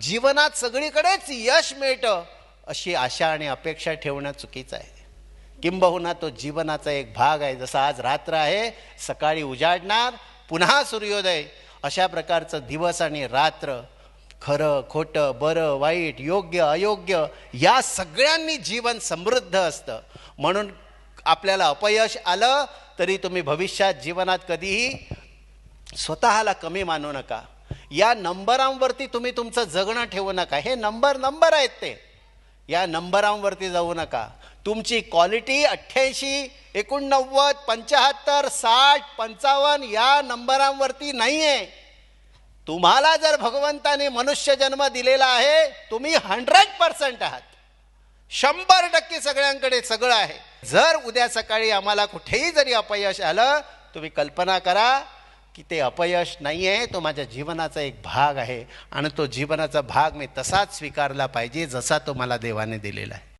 जीवनात सगळीकडेच यश मिळतं अशी आशा आणि अपेक्षा ठेवणं चुकीचं आहे. किंबहुना तो जीवनाचा एक भाग आहे. जसा आज रात्र आहे सकाळी उजाडणार पुन्हा सूर्योदय. अशा प्रकारचं दिवस आणि रात्र खरं खोटं बरं वाईट योग्य अयोग्य या सगळ्यांनी जीवन समृद्ध असतं. म्हणून आपल्याला अपयश आलं तरी तुम्ही भविष्यात जीवनात कधीही स्वतःला कमी मानू नका. या नंबरांवरती तुम्ही तुमचं जगणं ठेवू नका. हे नंबर नंबर आहेत ते. या नंबरांवरती जाऊ नका. तुमची क्वालिटी अठ्ठ्याऐंशी एकोणनव्वद पंच्याहत्तर साठ पंचावन्न या नंबरांवरती नाही आहे तुम्हाला जर भगवंताने मनुष्य जन्म दिलेला आहे तुम्ही हंड्रेड पर्सेंट आहात. शंभर टक्के सगळ्यांकडे सगळं आहे. जर उद्या सकाळी आम्हाला कुठेही जरी अपयश आलं तुम्ही कल्पना करा की ते अपयश नाही आहे तो माझ्या जीवनाचा एक भाग आहे. आणि तो जीवनाचा भाग मी तसाच स्वीकारला पाहिजे जसा तो मला देवाने दिलेला आहे.